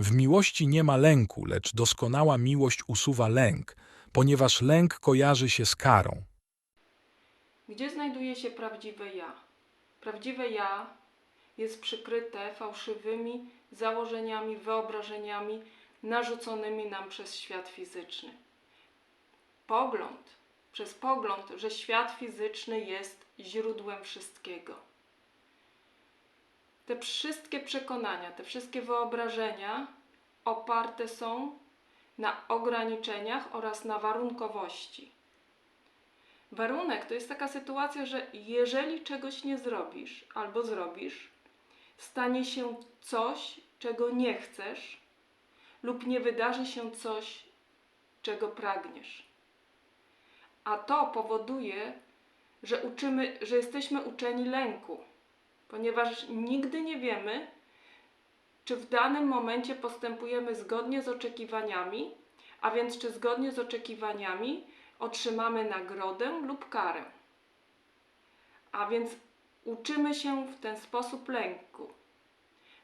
W miłości nie ma lęku, lecz doskonała miłość usuwa lęk, ponieważ lęk kojarzy się z karą. Gdzie znajduje się prawdziwe ja? Prawdziwe ja jest przykryte fałszywymi założeniami, wyobrażeniami narzuconymi nam przez świat fizyczny. Pogląd, przez pogląd, że świat fizyczny jest źródłem wszystkiego. Te wszystkie przekonania, te wszystkie wyobrażenia oparte są na ograniczeniach oraz na warunkowości. Warunek to jest taka sytuacja, że jeżeli czegoś nie zrobisz albo zrobisz, stanie się coś, czego nie chcesz, lub nie wydarzy się coś, czego pragniesz. A to powoduje, że uczymy, że jesteśmy uczeni lęku, ponieważ nigdy nie wiemy, czy w danym momencie postępujemy zgodnie z oczekiwaniami, a więc czy zgodnie z oczekiwaniami otrzymamy nagrodę lub karę. A więc uczymy się w ten sposób lęku.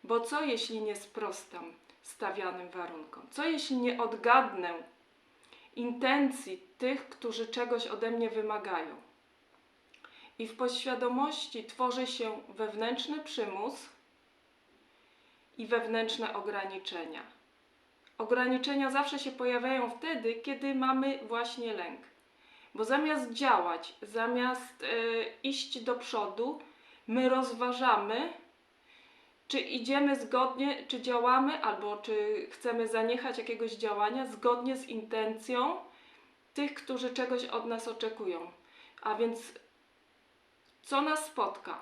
Bo co jeśli nie sprostam stawianym warunkom? Co jeśli nie odgadnę intencji tych, którzy czegoś ode mnie wymagają? I w podświadomości tworzy się wewnętrzny przymus i wewnętrzne ograniczenia. Ograniczenia zawsze się pojawiają wtedy, kiedy mamy właśnie lęk. Bo zamiast działać, zamiast e, iść do przodu, my rozważamy, czy idziemy zgodnie, czy działamy, albo czy chcemy zaniechać jakiegoś działania zgodnie z intencją tych, którzy czegoś od nas oczekują. A więc co nas spotka,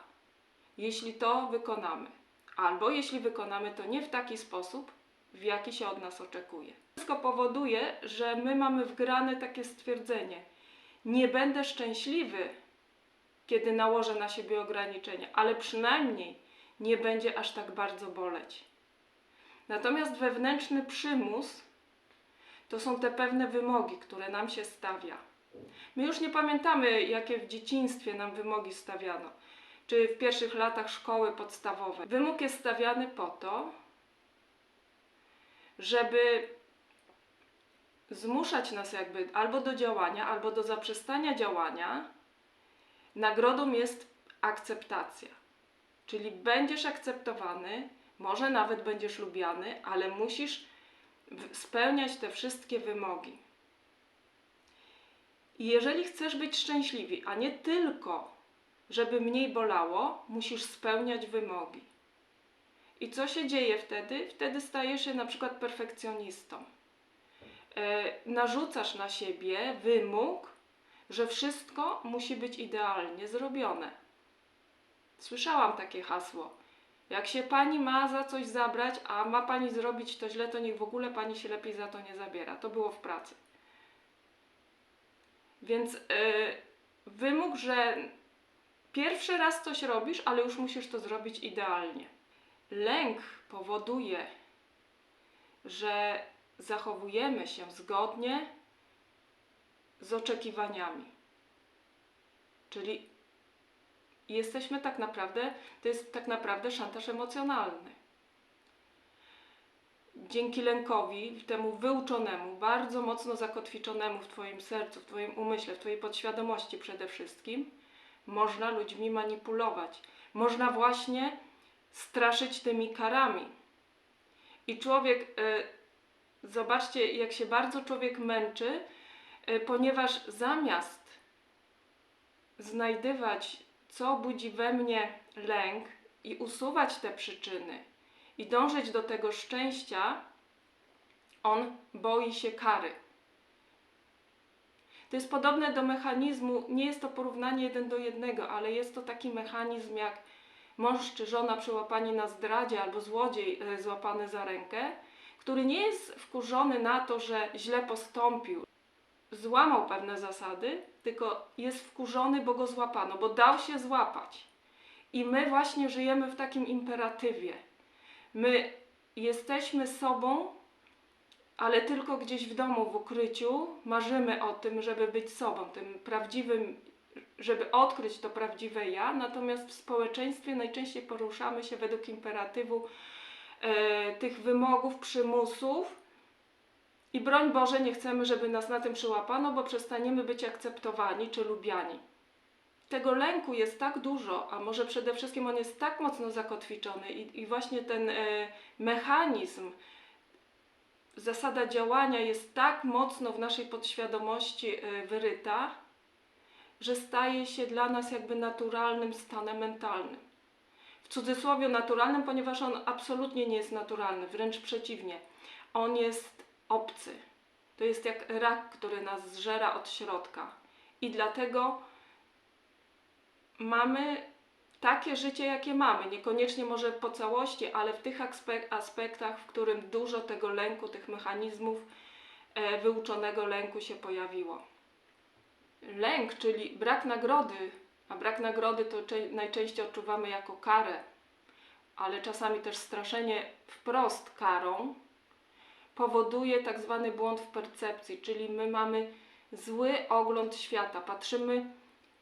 jeśli to wykonamy? Albo jeśli wykonamy to nie w taki sposób, w jaki się od nas oczekuje. Wszystko powoduje, że my mamy wgrane takie stwierdzenie: Nie będę szczęśliwy, kiedy nałożę na siebie ograniczenia, ale przynajmniej nie będzie aż tak bardzo boleć. Natomiast wewnętrzny przymus to są te pewne wymogi, które nam się stawia. My już nie pamiętamy, jakie w dzieciństwie nam wymogi stawiano, czy w pierwszych latach szkoły podstawowej. Wymóg jest stawiany po to, żeby zmuszać nas jakby albo do działania, albo do zaprzestania działania, nagrodą jest akceptacja. Czyli będziesz akceptowany, może nawet będziesz lubiany, ale musisz spełniać te wszystkie wymogi. I jeżeli chcesz być szczęśliwy, a nie tylko, żeby mniej bolało, musisz spełniać wymogi. I co się dzieje wtedy? Wtedy stajesz się na przykład perfekcjonistą. E, narzucasz na siebie wymóg, że wszystko musi być idealnie zrobione. Słyszałam takie hasło. Jak się pani ma za coś zabrać, a ma pani zrobić to źle, to niech w ogóle pani się lepiej za to nie zabiera. To było w pracy. Więc e, wymóg, że pierwszy raz coś robisz, ale już musisz to zrobić idealnie. Lęk powoduje, że zachowujemy się zgodnie z oczekiwaniami. Czyli jesteśmy tak naprawdę, to jest tak naprawdę szantaż emocjonalny. Dzięki lękowi, temu wyuczonemu, bardzo mocno zakotwiczonemu w Twoim sercu, w Twoim umyśle, w Twojej podświadomości przede wszystkim, można ludźmi manipulować. Można właśnie straszyć tymi karami. I człowiek, y, zobaczcie, jak się bardzo człowiek męczy, y, ponieważ zamiast znajdywać, co budzi we mnie lęk i usuwać te przyczyny i dążyć do tego szczęścia, on boi się kary. To jest podobne do mechanizmu, nie jest to porównanie jeden do jednego, ale jest to taki mechanizm jak mąż czy żona przyłapani na zdradzie albo złodziej e, złapany za rękę, który nie jest wkurzony na to, że źle postąpił, złamał pewne zasady, tylko jest wkurzony, bo go złapano, bo dał się złapać. I my właśnie żyjemy w takim imperatywie. My jesteśmy sobą, ale tylko gdzieś w domu, w ukryciu, marzymy o tym, żeby być sobą, tym prawdziwym, żeby odkryć to prawdziwe ja, natomiast w społeczeństwie najczęściej poruszamy się według imperatywu e, tych wymogów, przymusów. I broń Boże, nie chcemy, żeby nas na tym przyłapano, bo przestaniemy być akceptowani czy lubiani. Tego lęku jest tak dużo, a może przede wszystkim on jest tak mocno zakotwiczony, i, i właśnie ten e, mechanizm, zasada działania jest tak mocno w naszej podświadomości e, wyryta, że staje się dla nas jakby naturalnym stanem mentalnym. W cudzysłowie naturalnym, ponieważ on absolutnie nie jest naturalny, wręcz przeciwnie. On jest obcy. To jest jak rak, który nas zżera od środka. I dlatego mamy takie życie, jakie mamy. Niekoniecznie może po całości, ale w tych aspek- aspektach, w którym dużo tego lęku, tych mechanizmów e, wyuczonego lęku się pojawiło. Lęk, czyli brak nagrody, a brak nagrody to najczęściej odczuwamy jako karę, ale czasami też straszenie wprost karą, powoduje tak zwany błąd w percepcji, czyli my mamy zły ogląd świata. Patrzymy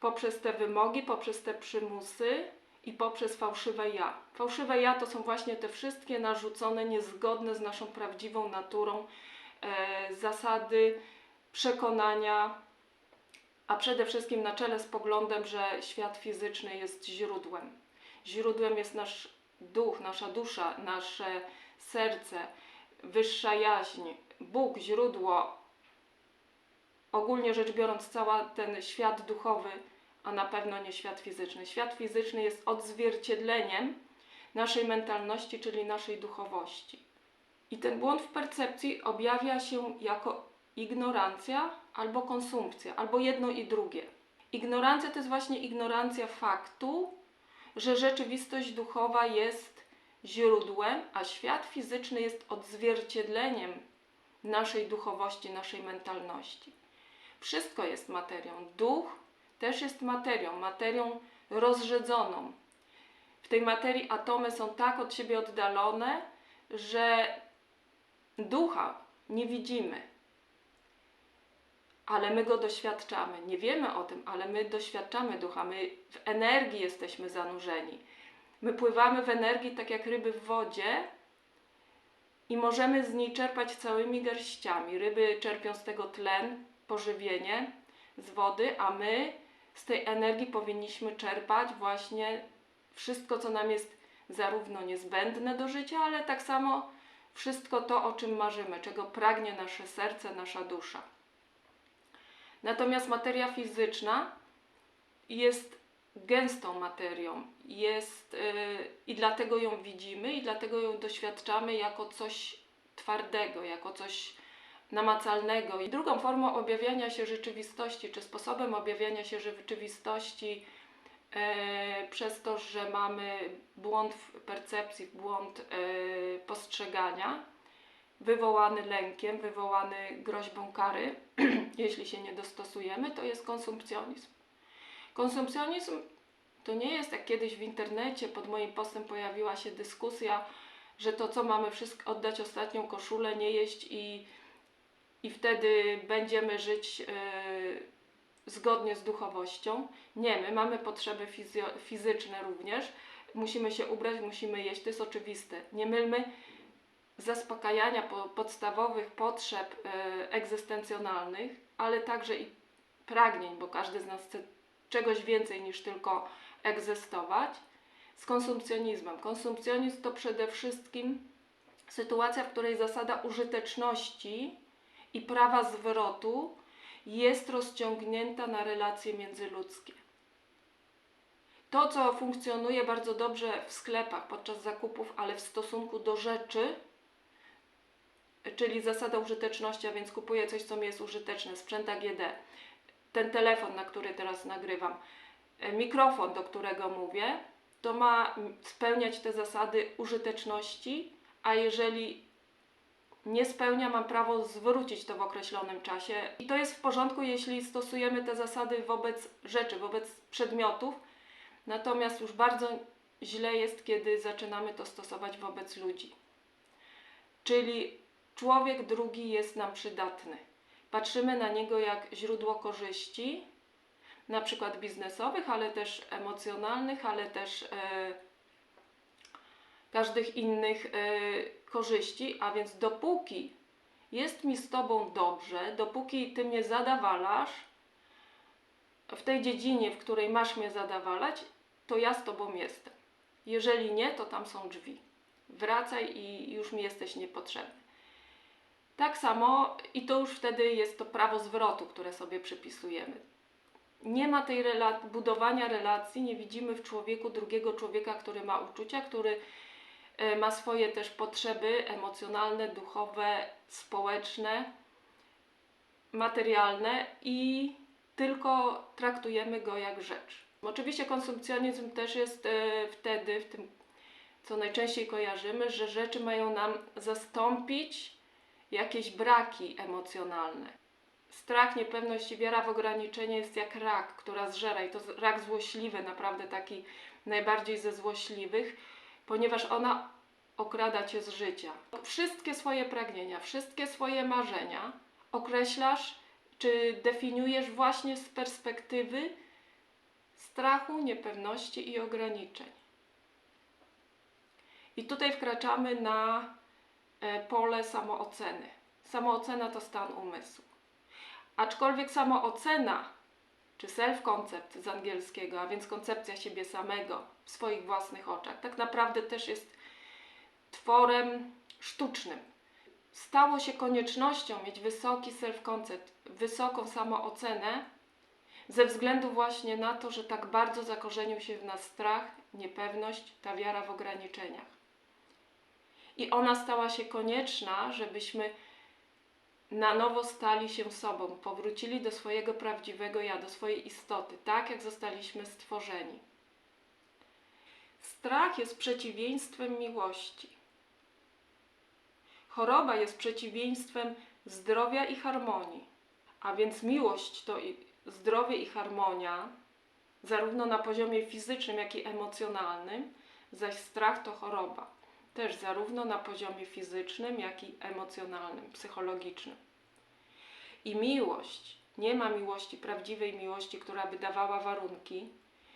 poprzez te wymogi, poprzez te przymusy i poprzez fałszywe ja. Fałszywe ja to są właśnie te wszystkie narzucone, niezgodne z naszą prawdziwą naturą e, zasady, przekonania, a przede wszystkim na czele z poglądem, że świat fizyczny jest źródłem. Źródłem jest nasz duch, nasza dusza, nasze serce, wyższa jaźń, Bóg, źródło, ogólnie rzecz biorąc, cały ten świat duchowy, a na pewno nie świat fizyczny. Świat fizyczny jest odzwierciedleniem naszej mentalności, czyli naszej duchowości. I ten błąd w percepcji objawia się jako ignorancja albo konsumpcja, albo jedno i drugie. Ignorancja to jest właśnie ignorancja faktu, że rzeczywistość duchowa jest źródłem, a świat fizyczny jest odzwierciedleniem naszej duchowości, naszej mentalności. Wszystko jest materią. Duch też jest materią, materią rozrzedzoną. W tej materii atomy są tak od siebie oddalone, że ducha nie widzimy. Ale my go doświadczamy. Nie wiemy o tym, ale my doświadczamy ducha. My w energii jesteśmy zanurzeni. My pływamy w energii tak jak ryby w wodzie i możemy z niej czerpać całymi garściami. Ryby czerpią z tego tlen, pożywienie z wody, a my z tej energii powinniśmy czerpać właśnie wszystko, co nam jest zarówno niezbędne do życia, ale tak samo wszystko to, o czym marzymy, czego pragnie nasze serce, nasza dusza. Natomiast materia fizyczna jest gęstą materią, jest yy, i dlatego ją widzimy, i dlatego ją doświadczamy jako coś twardego, jako coś namacalnego. I drugą formą objawiania się rzeczywistości, czy sposobem objawiania się rzeczywistości, e, przez to, że mamy błąd w percepcji, błąd e, postrzegania, wywołany lękiem, wywołany groźbą kary, jeśli się nie dostosujemy, to jest konsumpcjonizm. Konsumpcjonizm to nie jest jak kiedyś w internecie, pod moim postem pojawiła się dyskusja, że to co mamy wszystko oddać ostatnią koszulę, nie jeść i, i wtedy będziemy żyć e, zgodnie z duchowością. Nie, my mamy potrzeby fizyczne również. Musimy się ubrać, musimy jeść, to jest oczywiste. Nie mylmy zaspokajania po, podstawowych potrzeb e, egzystencjonalnych, ale także i pragnień, bo każdy z nas chce czegoś więcej niż tylko egzystować, z konsumpcjonizmem. Konsumpcjonizm to przede wszystkim sytuacja, w której zasada użyteczności i prawa zwrotu jest rozciągnięta na relacje międzyludzkie. To, co funkcjonuje bardzo dobrze w sklepach podczas zakupów, ale w stosunku do rzeczy, czyli zasada użyteczności, a więc kupuję coś, co mi jest użyteczne, sprzęt AGD, ten telefon, na który teraz nagrywam, e, mikrofon, do którego mówię, to ma spełniać te zasady użyteczności, a jeżeli nie spełnia, mam prawo zwrócić to w określonym czasie. I to jest w porządku, jeśli stosujemy te zasady wobec rzeczy, wobec przedmiotów. Natomiast już bardzo źle jest, kiedy zaczynamy to stosować wobec ludzi. Czyli człowiek drugi jest nam przydatny. Patrzymy na niego jak źródło korzyści, na przykład biznesowych, ale też emocjonalnych, ale też e, każdych innych e, korzyści, a więc dopóki jest mi z Tobą dobrze, dopóki Ty mnie zadawalasz w tej dziedzinie, w której masz mnie zadawalać, to ja z Tobą jestem. Jeżeli nie, to tam są drzwi. Wracaj i już mi jesteś niepotrzebny. Tak samo i to już wtedy jest to prawo zwrotu, które sobie przypisujemy. Nie ma tej rela- budowania relacji, nie widzimy w człowieku drugiego człowieka, który ma uczucia, który ma swoje też potrzeby emocjonalne, duchowe, społeczne, materialne i tylko traktujemy go jak rzecz. Oczywiście konsumpcjonizm też jest e, wtedy, w tym co najczęściej kojarzymy, że rzeczy mają nam zastąpić jakieś braki emocjonalne. Strach, niepewność i wiara w ograniczenie jest jak rak, która zżera i to rak złośliwy, naprawdę taki najbardziej ze złośliwych, ponieważ ona okrada cię z życia. Wszystkie swoje pragnienia, wszystkie swoje marzenia określasz czy definiujesz właśnie z perspektywy strachu, niepewności i ograniczeń. I tutaj wkraczamy na e, pole samooceny. Samoocena to stan umysłu. Aczkolwiek samoocena, czy self-concept z angielskiego, a więc koncepcja siebie samego w swoich własnych oczach, tak naprawdę też jest tworem sztucznym. Stało się koniecznością mieć wysoki self-concept, wysoką samoocenę, ze względu właśnie na to, że tak bardzo zakorzenił się w nas strach, niepewność, ta wiara w ograniczeniach. I ona stała się konieczna, żebyśmy na nowo stali się sobą, powrócili do swojego prawdziwego ja, do swojej istoty, tak jak zostaliśmy stworzeni. Strach jest przeciwieństwem miłości. Choroba jest przeciwieństwem zdrowia i harmonii. A więc miłość to i zdrowie i harmonia, zarówno na poziomie fizycznym, jak i emocjonalnym, zaś strach to choroba, też zarówno na poziomie fizycznym, jak i emocjonalnym, psychologicznym. I miłość, nie ma miłości, prawdziwej miłości, która by dawała warunki,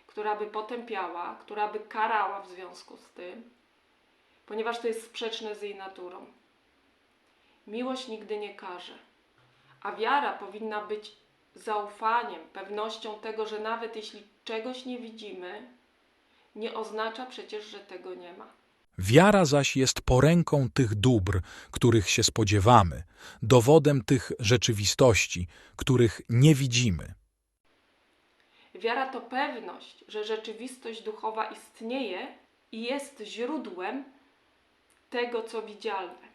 która by potępiała, która by karała w związku z tym, ponieważ to jest sprzeczne z jej naturą. Miłość nigdy nie karze, a wiara powinna być zaufaniem, pewnością tego, że nawet jeśli czegoś nie widzimy, nie oznacza przecież, że tego nie ma. Wiara zaś jest poręką tych dóbr, których się spodziewamy, dowodem tych rzeczywistości, których nie widzimy. Wiara to pewność, że rzeczywistość duchowa istnieje i jest źródłem tego, co widzialne.